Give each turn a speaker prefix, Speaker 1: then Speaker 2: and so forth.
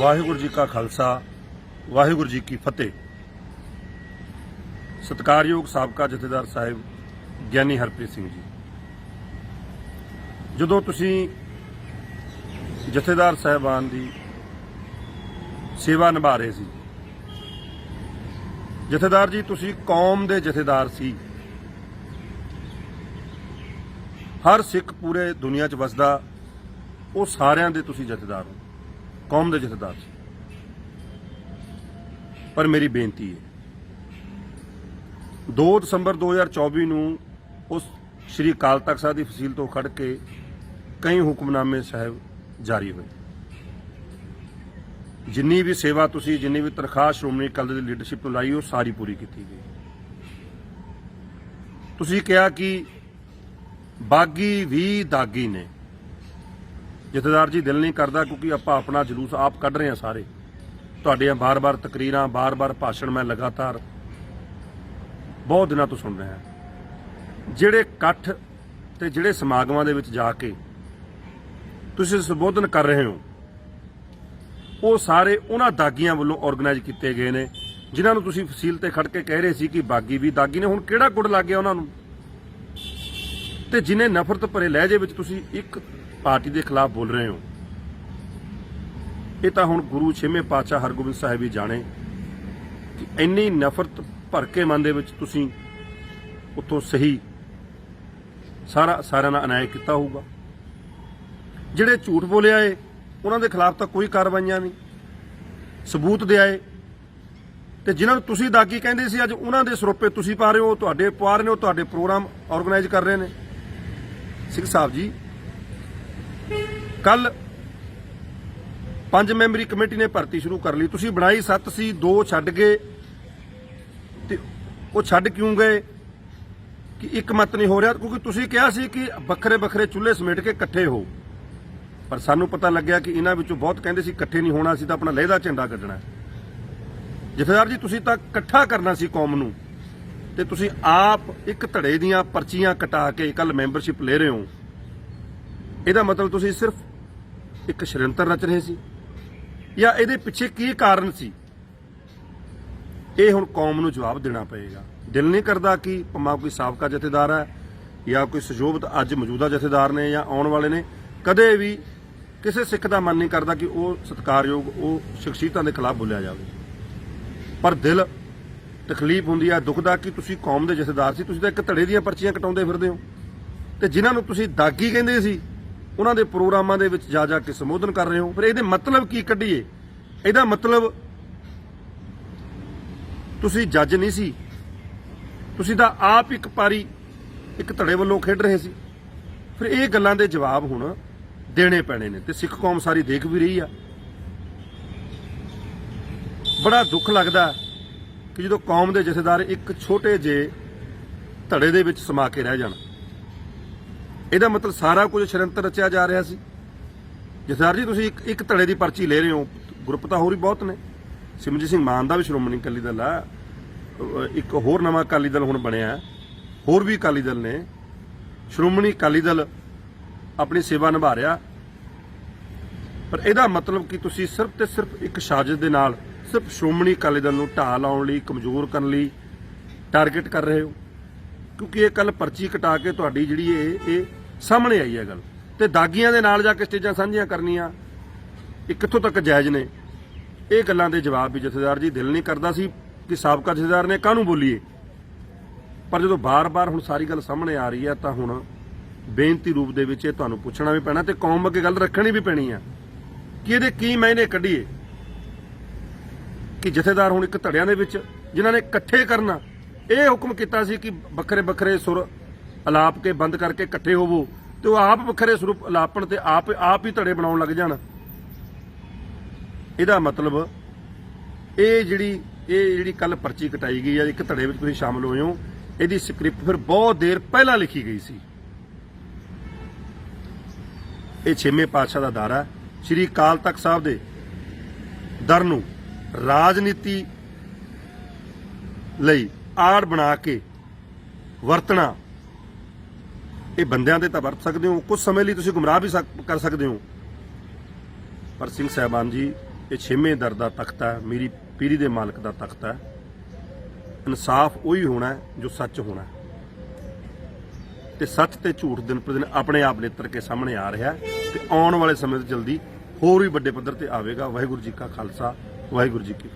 Speaker 1: ਵਾਹਿਗੁਰੂ ਜੀ ਕਾ ਖਾਲਸਾ, ਵਾਹਿਗੁਰੂ ਜੀ ਕੀ ਫਤਿਹ। ਸਤਿਕਾਰਯੋਗ ਸਾਬਕਾ ਜਥੇਦਾਰ ਸਾਹਿਬ ਗਿਆਨੀ ਹਰਪ੍ਰੀਤ ਸਿੰਘ ਜੀ। ਜਦੋਂ ਤੁਸੀਂ ਜਥੇਦਾਰ ਸਾਹਿਬਾਨ ਦੀ ਸੇਵਾ ਨਿਭਾ ਰਹੇ ਸੀ, ਜਥੇਦਾਰ ਜੀ, ਤੁਸੀਂ ਕੌਮ ਦੇ ਜਥੇਦਾਰ ਸੀ। ਹਰ ਸਿੱਖ ਪੂਰੇ ਦੁਨੀਆ 'ਚ ਵਸਦਾ, ਉਹ ਸਾਰਿਆਂ ਦੇ ਤੁਸੀਂ ਜਥੇਦਾਰ ਹੋ। ਕੌਮ ਦੇ ਜਥੇਦਾਰ ਸੀ। ਪਰ ਮੇਰੀ ਬੇਨਤੀ ਹੈ 2 ਦਸੰਬਰ 2024 ਨੂੰ ਉਸ ਸ੍ਰੀ ਅਕਾਲ ਤਖਤ ਸਾਹਿਬ ਦੀ ਫਸੀਲ ਤੋਂ ਖੜ ਕੇ ਕਈ ਹੁਕਮਨਾਮੇ ਸਾਹਿਬ ਜਾਰੀ ਹੋਏ। ਜਿੰਨੀ ਵੀ ਸੇਵਾ ਤੁਸੀਂ, ਜਿੰਨੀ ਵੀ ਤਨਖਾਹ ਸ਼੍ਰੋਮਣੀ ਅਕਾਲੀ ਦੀ ਲੀਡਰਸ਼ਿਪ ਨੂੰ ਲਾਈ, ਉਹ ਸਾਰੀ ਪੂਰੀ ਕੀਤੀ ਗਈ। ਤੁਸੀਂ ਕਿਹਾ ਕਿ ਬਾਗੀ ਵੀ ਦਾਗੀ ਨੇ। ਜਥੇਦਾਰ ਜੀ, ਦਿਲ ਨਹੀਂ ਕਰਦਾ ਕਿਉਂਕਿ ਆਪਾਂ ਆਪਣਾ ਜਲੂਸ ਆਪ ਕੱਢ ਰਹੇ ਹਾਂ ਸਾਰੇ। ਤੁਹਾਡੀਆਂ ਬਾਰ-ਬਾਰ ਤਕਰੀਰਾਂ, ਬਾਰ-ਬਾਰ ਭਾਸ਼ਣ ਮੈਂ ਲਗਾਤਾਰ ਬਹੁਤ ਦਿਨਾਂ ਤੋਂ ਸੁਣ ਰਿਹਾ ਜਿਹੜੇ ਇਕੱਠ ਤੇ ਜਿਹੜੇ ਸਮਾਗਮਾਂ ਦੇ ਵਿੱਚ ਜਾ ਕੇ ਤੁਸੀਂ ਸੰਬੋਧਨ ਕਰ ਰਹੇ ਹੋ, ਉਹ ਸਾਰੇ ਉਹਨਾਂ ਦਾਗੀਆਂ ਵੱਲੋਂ ਆਰਗੇਨਾਈਜ਼ ਕੀਤੇ ਗਏ ਨੇ, ਜਿਨ੍ਹਾਂ ਨੂੰ ਤੁਸੀਂ ਫਸੀਲ ਤੇ ਖੜ ਕੇ ਕਹਿ ਰਹੇ ਸੀ ਕਿ ਬਾਗੀ ਵੀ, ਦਾਗੀ ਨੇ ਹੁਣ ਕਿਹੜਾ ਗੁੜ ਲੱਗ ਗਿਆ ਉਹਨਾਂ ਨੂੰ? ਤੇ ਜਿਨੇ ਨਫ਼ਰਤ ਭਰੇ ਲਹਿਜੇ ਵਿੱਚ ਤੁਸੀਂ ਇੱਕ ਪਾਰਟੀ ਦੇ ਖਿਲਾਫ ਬੋਲ ਰਹੇ ਹੋ। ਇਹ ਤਾਂ ਹੁਣ ਗੁਰੂ ਛੇਵੇਂ ਪਾਤਸ਼ਾਹ ਹਰਗੋਬਿੰਦ ਸਾਹਿਬ ਹੀ ਜਾਣੇ ਕਿ ਇੰਨੀ ਨਫ਼ਰਤ ਭਰ ਕੇ ਮਨ ਦੇ ਵਿੱਚ ਤੁਸੀਂ ਉਤੋਂ ਸਹੀ ਸਾਰਾ ਸਾਰਿਆਂ ਨਾਲ ਅਨਿਆਏ ਕੀਤਾ ਹੋਊਗਾ। ਜਿਹੜੇ ਝੂਠ ਬੋਲਿਆ ਏ, ਉਹਨਾਂ ਦੇ ਖਿਲਾਫ ਤਾਂ ਕੋਈ ਕਾਰਵਾਈਆਂ ਨਹੀਂ। ਸਬੂਤ ਦੇ ਆਏ ਤੇ ਜਿਨ੍ਹਾਂ ਨੂੰ ਤੁਸੀਂ ਦਾਗੀ ਕਹਿੰਦੇ ਸੀ, ਅੱਜ ਉਹਨਾਂ ਦੇ ਸਰੋਪੇ ਤੁਸੀਂ ਪਾ ਰਹੇ ਹੋ, ਤੁਹਾਡੇ ਪਵਾ ਰਹੇ ਨੇ ਤੁਹਾਡੇ ਪ੍ਰੋਗਰਾਮ ਆਰਗੇਨਾਈਜ਼ ਕਰ ਰਹੇ ਨੇ। ਸਿੰਘ ਸਾਹਿਬ ਜੀ ਕੱਲ ਪੰਜ ਮੈਂਬਰੀ ਕਮੇਟੀ ਨੇ ਭਰਤੀ ਸ਼ੁਰੂ ਕਰ ਲਈ। ਤੁਸੀਂ ਬਣਾਈ ਸੱਤ ਸੀ, ਦੋ ਛੱਡ ਗਏ। ਤੇ ਉਹ ਛੱਡ ਕਿਉਂ ਗਏ? ਕਿ ਇੱਕ ਮਤ ਨਹੀਂ ਹੋ ਰਿਹਾ, ਕਿਉਂਕਿ ਤੁਸੀਂ ਕਿਹਾ ਸੀ ਕਿ ਵੱਖਰੇ ਵੱਖਰੇ ਚੁੱਲ੍ਹੇ ਸਮੇਟ ਕੇ ਇਕੱਠੇ ਹੋ। ਪਰ ਸਾਨੂੰ ਪਤਾ ਲੱਗਿਆ ਕਿ ਇਹਨਾਂ ਵਿੱਚੋਂ ਬਹੁਤ ਕਹਿੰਦੇ ਸੀ ਇਕੱਠੇ ਨਹੀਂ ਹੋਣਾ ਸੀ ਤਾਂ ਆਪਣਾ ਲਹਿਦਾ ਝੰਡਾ ਕੱਢਣਾ। ਜਥੇਦਾਰ ਜੀ, ਤੁਸੀਂ ਤਾਂ ਇਕੱਠਾ ਕਰਨਾ ਸੀ ਕੌਮ ਨੂੰ। ਤੇ ਤੁਸੀਂ ਆਪ ਇੱਕ ਧੜੇ ਦੀਆਂ ਪਰਚੀਆਂ ਕਟਾ ਕੇ ਕੱਲ ਮੈਂਬਰਸ਼ਿਪ ਲੈ ਰਹੇ ਹੋ। ਇਹਦਾ ਮਤਲਬ ਤੁਸੀਂ ਸਿਰਫ ਇੱਕ ਸ਼ਰੰਤਰ ਰਚ ਰਹੇ ਸੀ ਜਾਂ ਇਹਦੇ ਪਿੱਛੇ ਕੀ ਕਾਰਨ ਸੀ? ਇਹ ਹੁਣ ਕੌਮ ਨੂੰ ਜਵਾਬ ਦੇਣਾ ਪਏਗਾ। ਦਿਲ ਨਹੀਂ ਕਰਦਾ ਕਿ ਭਾਵੇਂ ਕੋਈ ਸਾਬਕਾ ਜਥੇਦਾਰ ਹੈ ਜਾਂ ਕੋਈ ਸਜੋਬਤ ਅੱਜ ਮੌਜੂਦਾ ਜਥੇਦਾਰ ਨੇ ਜਾਂ ਆਉਣ ਵਾਲੇ ਨੇ। ਕਦੇ ਵੀ ਕਿਸੇ ਸਿੱਖ ਦਾ ਮਨ ਨਹੀਂ ਕਰਦਾ ਕਿ ਉਹ ਸਤਿਕਾਰਯੋਗ, ਉਹ ਸ਼ਖਸੀਅਤਾਂ ਦੇ ਖਿਲਾਫ ਬੋਲਿਆ ਜਾਵੇ। ਪਰ ਦਿਲ ਤਕਲੀਫ ਹੁੰਦੀ ਹੈ ਦੁਖਦਾ ਕਿ ਤੁਸੀਂ ਕੌਮ ਦੇ ਜਥੇਦਾਰ ਸੀ, ਤੁਸੀਂ ਤਾਂ ਇੱਕ ਧੜੇ ਦੀਆਂ ਪਰਚੀਆਂ ਕਟਾਉਂਦੇ ਫਿਰਦੇ ਹੋ। ਤੇ ਜਿਨ੍ਹਾਂ ਨੂੰ ਤੁਸੀਂ ਦਾਗੀ ਕਹਿੰਦੇ ਸੀ ਉਹਨਾਂ ਦੇ ਪ੍ਰੋਗਰਾਮਾਂ ਦੇ ਵਿੱਚ ਜਾ ਜਾ ਕੇ ਸੰਬੋਧਨ ਕਰ ਰਹੇ ਹੋ। ਫਿਰ ਇਹਦੇ ਮਤਲਬ ਕੀ ਕੱਢੀਏ? ਇਹਦਾ ਮਤਲਬ ਤੁਸੀਂ ਜੱਜ ਨਹੀਂ ਸੀ। ਤੁਸੀਂ ਤਾਂ ਆਪ ਇੱਕ ਪਾਰੀ ਇੱਕ ਧੜੇ ਵੱਲੋਂ ਖੇਡ ਰਹੇ ਸੀ। ਫਿਰ ਇਹ ਗੱਲਾਂ ਦੇ ਜਵਾਬ ਹੁਣ ਦੇਣੇ ਪੈਣੇ ਨੇ ਤੇ ਸਿੱਖ ਕੌਮ ਸਾਰੀ ਦੇਖ ਵੀ ਰਹੀ ਆ। ਬੜਾ ਦੁੱਖ ਲੱਗਦਾ ਕਿ ਜਦੋਂ ਕੌਮ ਦੇ ਜਥੇਦਾਰ ਇੱਕ ਛੋਟੇ ਜਿਹੇ ਧੜੇ ਦੇ ਵਿੱਚ ਸਮਾ ਕੇ ਰਹਿ ਜਾਣ। ਇਹਦਾ ਮਤਲਬ ਸਾਰਾ ਕੁਝ ਸ਼ਰੰਤਰ ਰਚਿਆ ਜਾ ਰਿਹਾ ਸੀ। ਜਥੇਦਾਰ ਜੀ, ਤੁਸੀਂ ਇੱਕ ਇੱਕ ਧੜੇ ਦੀ ਪਰਚੀ ਲੈ ਰਹੇ ਹੋ। ਗਰੁੱਪ ਤਾਂ ਹੋਰ ਵੀ ਬਹੁਤ ਨੇ। ਸਿਮਰਜੀਤ ਸਿੰਘ ਮਾਨ ਦਾ ਵੀ ਸ਼੍ਰੋਮਣੀ ਅਕਾਲੀ ਦਲ ਆ। ਇੱਕ ਹੋਰ ਨਵਾਂ ਅਕਾਲੀ ਦਲ ਹੁਣ ਬਣਿਆ। ਹੋਰ ਵੀ ਅਕਾਲੀ ਦਲ ਨੇ। ਸ਼੍ਰੋਮਣੀ ਅਕਾਲੀ ਦਲ ਆਪਣੀ ਸੇਵਾ ਨਿਭਾ ਰਿਹਾ। ਪਰ ਇਹਦਾ ਮਤਲਬ ਕਿ ਤੁਸੀਂ ਸਿਰਫ ਤੇ ਸਿਰਫ ਇੱਕ ਸਾਜ਼ਿਸ਼ ਦੇ ਨਾਲ ਸਿਰਫ ਸ਼੍ਰੋਮਣੀ ਅਕਾਲੀ ਦਲ ਨੂੰ ਢਾਹ ਲਾਉਣ ਲਈ, ਕਮਜ਼ੋਰ ਕਰਨ ਲਈ ਟਾਰਗੇਟ ਕਰ ਰਹੇ ਹੋ। ਕਿਉਂਕਿ ਇਹ ਕੱਲ ਪਰਚੀ ਕਟਾ ਕੇ ਤੁਹਾਡੀ ਜਿਹੜੀ ਇਹ ਇਹ ਸਾਹਮਣੇ ਆਈ ਹੈ ਗੱਲ। ਤੇ ਦਾਗੀਆਂ ਦੇ ਨਾਲ ਜਾ ਕੇ ਸਟੇਜਾਂ ਸਾਂਝੀਆਂ ਕਰਨੀਆਂ, ਇਹ ਕਿੱਥੋਂ ਤੱਕ ਜਾਇਜ਼ ਨੇ? ਇਹ ਗੱਲਾਂ ਦੇ ਜਵਾਬ ਵੀ ਜਥੇਦਾਰ ਜੀ ਦਿਲ ਨਹੀਂ ਕਰਦਾ ਸੀ ਕਿ ਸਾਬਕਾ ਜਥੇਦਾਰ ਨੇ ਕਾਹਨੂੰ ਬੋਲੀਏ। ਪਰ ਜਦੋਂ ਬਾਰ-ਬਾਰ ਹੁਣ ਸਾਰੀ ਗੱਲ ਸਾਹਮਣੇ ਆ ਰਹੀ ਹੈ, ਤਾਂ ਹੁਣ ਬੇਨਤੀ ਰੂਪ ਦੇ ਵਿੱਚ ਇਹ ਤੁਹਾਨੂੰ ਪੁੱਛਣਾ ਵੀ ਪੈਣਾ ਤੇ ਕੌਮ ਅੱਗੇ ਗੱਲ ਰੱਖਣੀ ਵੀ ਪੈਣੀ ਆ। ਕਿ ਇਹਦੇ ਕੀ ਮਾਇਨੇ ਕੱਢੀਏ? ਕਿ ਜਥੇਦਾਰ ਹੁਣ ਇੱਕ ਧੜਿਆਂ ਦੇ ਵਿੱਚ, ਜਿਨ੍ਹਾਂ ਨੇ ਇਕੱਠੇ ਕਰਨਾ, ਇਹ ਹੁਕਮ ਕੀਤਾ ਸੀ ਕਿ ਵੱਖਰੇ ਵੱਖਰੇ ਸੁਰ ਅਲਾਪ ਕੇ ਬੰਦ ਕਰਕੇ ਇਕੱਠੇ ਹੋਵੋ ਤੇ ਉਹ ਆਪ ਵੱਖਰੇ ਸਰੂਪ ਅਲਾਪਣ ਤੇ ਆਪ ਆਪ ਹੀ ਧੜੇ ਬਣਾਉਣ ਲੱਗ ਜਾਣ। ਇਹਦਾ ਮਤਲਬ ਇਹ ਜਿਹੜੀ ਇਹ ਜਿਹੜੀ ਕੱਲ ਪਰਚੀ ਕਟਾਈ ਗਈ ਹੈ ਇੱਕ ਧੜੇ ਵਿੱਚ ਤੁਸੀਂ ਸ਼ਾਮਲ ਹੋਏ ਹੋ, ਇਹਦੀ ਸਕ੍ਰਿਪਟ ਫਿਰ ਬਹੁਤ ਦੇਰ ਪਹਿਲਾਂ ਲਿਖੀ ਗਈ ਸੀ। ਇਹ ਛੇਵੇਂ ਪਾਤਸ਼ਾਹ ਦਾ ਦਾਰਾ, ਸ੍ਰੀ ਅਕਾਲ ਤਖਤ ਸਾਹਿਬ ਦੇ ਦਰ ਨੂੰ ਰਾਜਨੀਤੀ ਲਈ ਆੜ ਬਣਾ ਕੇ ਵਰਤਣਾ ਇਹ ਬੰਦਿਆਂ ਦੇ ਤਾਂ ਵਰਤ ਸਕਦੇ ਹੋ। ਕੁਝ ਸਮੇਂ ਲਈ ਤੁਸੀਂ ਗੁੰਮਰਾਹ ਵੀ ਕਰ ਸਕਦੇ ਹੋ। ਪਰ ਸਿੰਘ ਸਾਹਿਬਾਨ ਜੀ, ਇਹ ਛੇਵੇਂ ਦਰ ਦਾ ਤਖਤ ਹੈ, ਮੇਰੀ ਪੀਰੀ ਦੇ ਮਾਲਕ ਦਾ ਤਖਤ ਹੈ। ਇਨਸਾਫ ਉਹੀ ਹੋਣਾ ਜੋ ਸੱਚ ਹੋਣਾ ਤੇ ਸੱਚ ਤੇ ਝੂਠ ਦਿਨ ਪਰ ਦਿਨ ਆਪਣੇ ਆਪ ਨੇਤਰ ਕੇ ਸਾਹਮਣੇ ਆ ਰਿਹਾ ਤੇ ਆਉਣ ਵਾਲੇ ਸਮੇਂ 'ਚ ਜਲਦੀ ਹੋਰ ਵੀ ਵੱਡੇ ਪੱਧਰ ਤੇ ਆਵੇਗਾ। ਵਾਹਿਗੁਰੂ ਜੀ ਕਾ ਖਾਲਸਾ, ਵਾਹਿਗੁਰੂ ਜੀ ਕੀ